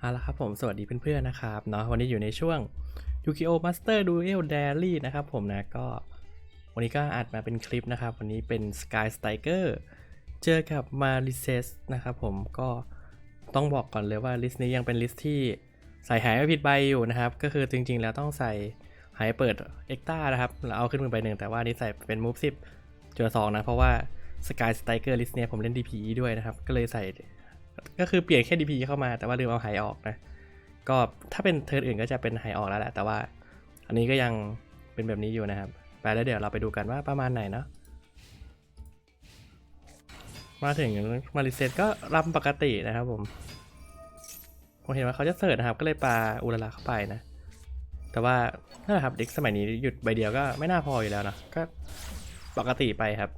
เอาละครับผมสวัสดีเพื่อนๆนะครับเนาะวันนี้อยู่ในช่วง Yu-Gi-Oh! Master Duel Diary นะครับผมนะก็วันนี้ก็อัดมาเป็นคลิปนะครับ วันนี้เป็น Sky Striker เจอกับ m a r i c e s นะครับผมก็ต้องบอกก่อนเลยว่าลิสต์นี้ยังเป็นลิสต์ที่ใส่หายไม่ผิดใบอยู่นะครับ ก็คือจริงๆแล้วต้องใส่หายเปิดเอ็กต้านะครับแล้วเอาขึ้นมือใบหนึ่งแต่ว่านี้ใส่เป็น Move 10จุดสองนะ เพราะว่า Sky Striker ลิสต์เนี้ยผมเล่น DPE ด้วยนะครับ ก็เลยใส่ ก็คือเปลี่ยนแค่ DP เข้ามาแต่ว่าลืมเอาหายออกนะ ก็ถ้าเป็นเทิร์นอื่นก็จะเป็นหายออกแล้วแหละ แต่ว่าอันนี้ก็ยังเป็นแบบนี้อยู่นะครับไปแล้วเดี๋ยวเราไปดูกันว่าประมาณไหนเนาะมาถึงมาริเซตก็รำปกตินะครับผมผมเห็นว่าเขาจะเสิร์ชนะครับ ก็เลยปาอุลาลาเข้าไปนะ แต่ว่านั่นแหละครับเด็กสมัยนี้หยุดใบเดียวก็ไม่น่าพออยู่แล้วเนะก็ปกติไปครับ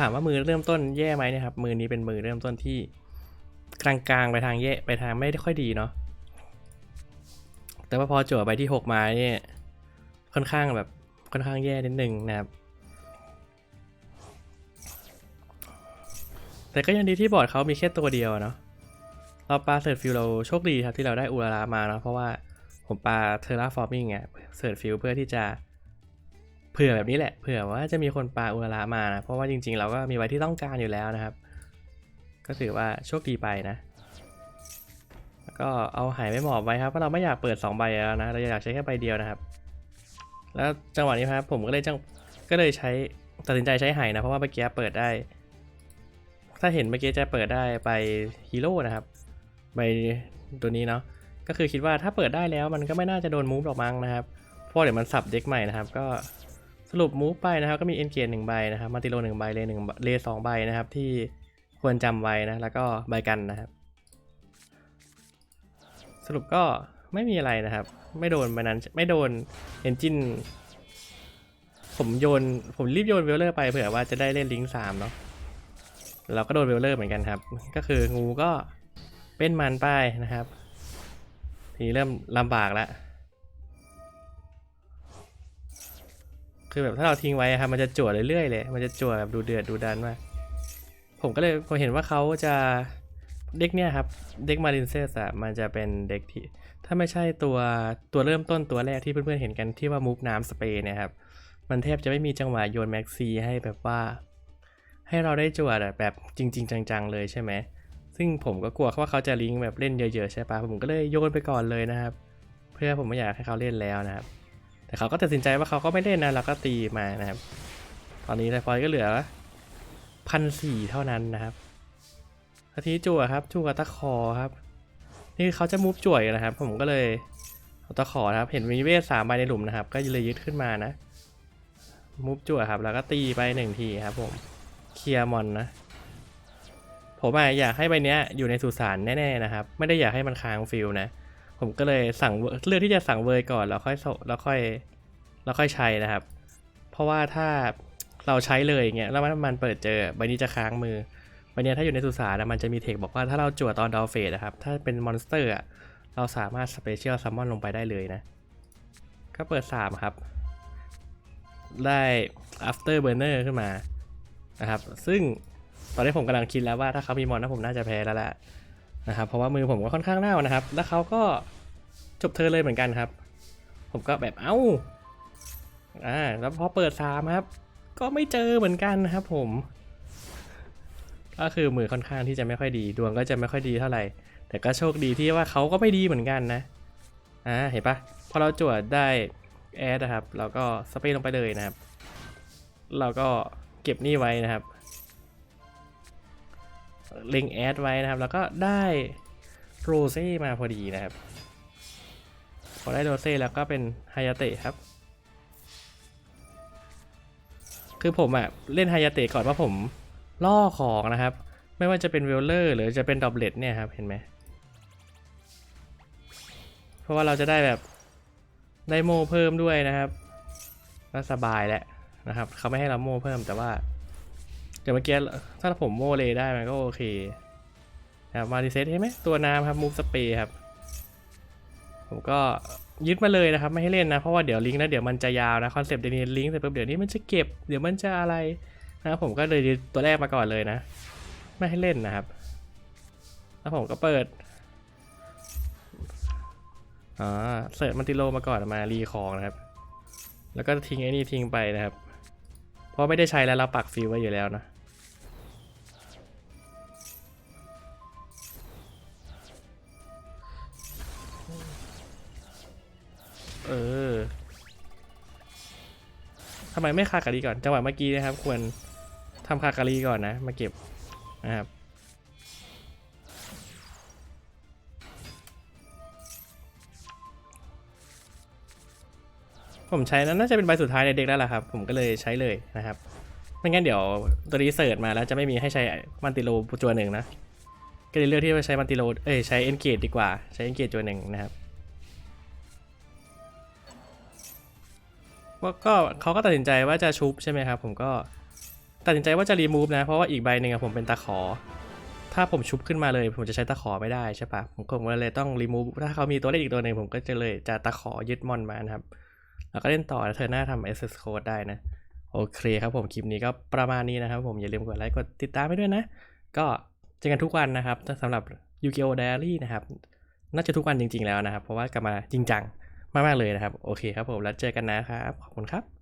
ถามว่ามือเริ่มต้นแย่ไหมเนะครับ มือนี้เป็นมือเริ่มต้นที่กลางๆไปทางแย่ไปทางไม่ได้ค่อยดีเนาะ แต่ว่าพอจั่วไปที่หกมาเนี่ย ค่อนข้างแบบค่อนข้างแย่นิดนึงนะครับ แต่ก็ยังดีที่บอร์ดเขามีแค่ตัวเดียวเนาะ เราปลาเสิร์ฟฟิลเราโชคดีครับที่เราได้อูรารามาเนาะเพราะว่าผมปลาเทอร์ราฟอร์มิงอะเสิร์ฟฟิลเพื่อที่จะ ผื่อแบบนี้แหละ เผื่อว่าจะมีคนปลาอุระมานะ เพราะว่าจริงๆ เราก็มีไว้ที่ต้องการอยู่แล้วนะครับ ก็ถือว่าโชคดีไปนะ แล้วก็เอาหายไม่หมอบไว้ครับ เพราะเราไม่อยากเปิด 2 ใบแล้วนะ เราอยากใช้แค่ใบเดียวนะครับ แล้วจังหวะนี้ครับ ผมก็เลยจัง ก็เลยใช้ตัดสินใจใช้หายนะ เพราะว่าเมื่อกี้เปิดได้ ถ้าเห็นเมื่อกี้จะเปิดได้ไปฮีโร่นะครับ ใบตัวนี้เนาะ ก็คือคิดว่าถ้าเปิดได้แล้วมันก็ไม่น่าจะโดนมูฟหรอกมั้งนะครับ เพราะเดี๋ยวมันสับเด็กใหม่นะครับ ก็ สรุปมูฟไปนะครับก็มีเอ็นเกียร์หนึ่งใบนะครับมาติโลหนึ่งใบเลหนึ่งเลสองใบนะครับ ที่ควรจำไว้นะ แล้วก็ใบกันนะครับ สรุปก็ไม่มีอะไรนะครับ ไม่โดนใบนั้นไม่โดนเอนจินผมโยนผมรีบโยนเวลเลอร์ไปเผื่อว่าจะได้เล่นลิงก์สามเนาะเราก็โดนเวลเลอร์เหมือนกันครับ ก็คืองูก็เป็นมันไปนะครับ ทีนี้เริ่มลำบากแล้ว คือแบบถ้าเราทิ้งไว้ครับมันจะจั่วเรื่อยๆเลยมันจะจั่วแบบดูเดือดดูดันมากผมก็เลยพอเห็นว่าเขาจะเด็กเนี่ยครับเด็กมารินเซสอะมันจะเป็นเด็กที่ ถ้าไม่ใช่ตัวตัวเริ่มต้นตัวแรกที่เพื่อนๆเห็นกันที่ว่ามูฟน้ำสเปรย์เนี่ยครับมันแทบจะไม่มีจังหวะโยนแม็กซีให้แบบว่า ให้เราได้จั่วแบบจริง ๆ จังๆเลยใช่ไหมซึ่งผมก็กลัวว่าเขาจะลิงก์แบบเล่นเยอะๆใช่ปะผมก็เลยโยนไปก่อนเลยนะครับ เพื่อผมไม่อยากให้เขาเล่นแล้วนะครับ แต่เขาก็ตัดสินใจว่าเขาก็ไม่เล่นนะเราก็ตีมานะครับ ตอนนี้ไลฟอยก็เหลือพันสี่เท่านั้นนะครับอาทีจั่วครับจั่วตะขอครับ นี่เขาจะมูฟจั่วอยู่นะครับ ผมก็เลยเอาตะขอนะครับ เห็นมีเวทสามใบในหลุมนะครับ ก็เลยยึดขึ้นมานะมูฟจั่วครับ แล้วก็ตีไปหนึ่งทีครับ ผมเคลียร์มอนนะผมอะอยากให้ใบเนี้ยอยู่ในสุสานแน่ๆนะครับ ไม่ได้อยากให้มันค้างฟิลนะ ผมก็เลยสั่งเลือกที่จะสั่งเวยก่อนแล้วค่อยส่งแล้วค่อยแล้วค่อยใช้นะครับ เพราะว่าถ้าเราใช้เลยอย่างเงี้ยแล้วมันเปิดเจอใบนี้จะค้างมือใบนี้ถ้าอยู่ในสุสานนะมันจะมีเทคบอกว่าถ้าเราจั่วตอนดอลเฟสนะครับ ถ้าเป็นมอนสเตอร์อะเราสามารถสเปเชียลซัมมอนลงไปได้เลยนะ ก็เปิด 3 ครับ ได้ after burner ขึ้นมานะครับ ซึ่งตอนนี้ผมกำลังคิดแล้วว่าถ้าเขามีมอนนะผมน่าจะแพ้แล้วแหละ นะครับเพราะว่ามือผมก็ค่อนข้างเน่านะครับ แล้วเขาก็จบเธอเลยเหมือนกันครับ ผมก็แบบเอ้าอ่าแล้วพอเปิดสามครับ ก็ไม่เจอเหมือนกันนะครับ ผม ก็คือมือค่อนข้างที่จะไม่ค่อยดี ดวงก็จะไม่ค่อยดีเท่าไหร่ แต่ก็โชคดีที่ว่าเขาก็ไม่ดีเหมือนกันนะอ่าเห็นปะพอเราจวดได้แอดนะครับ เราก็สเปรย์ลงไปเลยนะครับ เราก็เก็บนี่ไว้นะครับ เล็งแอดไว้นะครับ แล้วก็ได้โรเซ่มาพอดีนะครับ พอได้โรเซ่แล้วก็เป็นไฮยาเตะครับ คือผมอะเล่นไฮยาเตะก่อนว่าผมล่อของนะครับ ไม่ว่าจะเป็นเวลเลอร์หรือจะเป็นดอบเลตเนี่ยครับเห็นไหมเพราะว่าเราจะได้แบบได้โม่เพิ่มด้วยนะครับก็สบายแหละนะครับเขาไม่ให้เราโม่เพิ่มแต่ว่า เดี๋ยวเมื่อกี้ถ้าผมโมเลได้มันก็โอเคนะครับมาดีเซตใช่ไหมตัวน้ำครับมูฟสเปรย์ครับ ผมก็ยึดมาเลยนะครับ ไม่ให้เล่นนะ เพราะว่าเดี๋ยวลิงก์นะเดี๋ยวมันจะยาวนะคอนเซปต์เดี๋ยวนี้ลิงก์เสร็จปุ๊บเดี๋ยวนี้มันจะเก็บเดี๋ยวมันจะอะไรนะครับผมก็เลยยึดตัวแรกมาก่อนเลยนะ ไม่ให้เล่นนะครับ แล้วผมก็เปิดอ่าเสิร์ชมันติโลมาก่อนมารีของนะครับ แล้วก็ทิ้งไอ้นี่ทิ้งไปนะครับ เพราะไม่ได้ใช้แล้วเราปักฟิลไว้อยู่แล้วนะ เออทำไมไม่คากะลีก่อน จังหวะเมื่อกี้นะครับ ควรทำคากะลีก่อนนะ มาเก็บนะครับผมใช้นั้นน่าจะเป็นใบสุดท้ายในเด็กแล้วล่ะครับ ผมก็เลยใช้เลยนะครับไม่งั้นเดี๋ยวตัวนี้เสิร์ชมาแล้วจะไม่มีให้ใช้มันติโลจวนหนึ่งนะ ก็เลยเลือกที่จะใช้มันติโลเอ้ยใช้เอนเกตดีกว่า ใช้เอนเกตจวนหนึ่งนะครับ ว่าก็เขาก็ตัดสินใจว่าจะชุบใช่ไหมครับผมก็ตัดสินใจว่าจะรีมูฟนะ เพราะว่าอีกใบหนึ่งผมเป็นตะขอ ถ้าผมชุบขึ้นมาเลย ผมจะใช้ตะขอไม่ได้ใช่ปะผมก็เลยต้องรีมูฟถ้าเขามีตัวเลขอีกตัวหนึ่งผมก็จะเลยจะตะขอยึดมอนมานะครับ แล้วก็เล่นต่อเธอหน้าทำ SS code ได้นะ โอเคครับผมคลิปนี้ก็ประมาณนี้นะครับ ผมอย่าลืมกดไลค์กดติดตามไปด้วยนะ ก็เจอกันทุกวันนะครับสำหรับ Yu-Gi-Oh! Diary นะครับน่าจะทุกวันจริง ๆแล้วนะครับ เพราะว่ากลับมาจริงจัง มากๆเลยนะครับ โอเคครับผมแล้วเจอกันนะครับ ขอบคุณครับ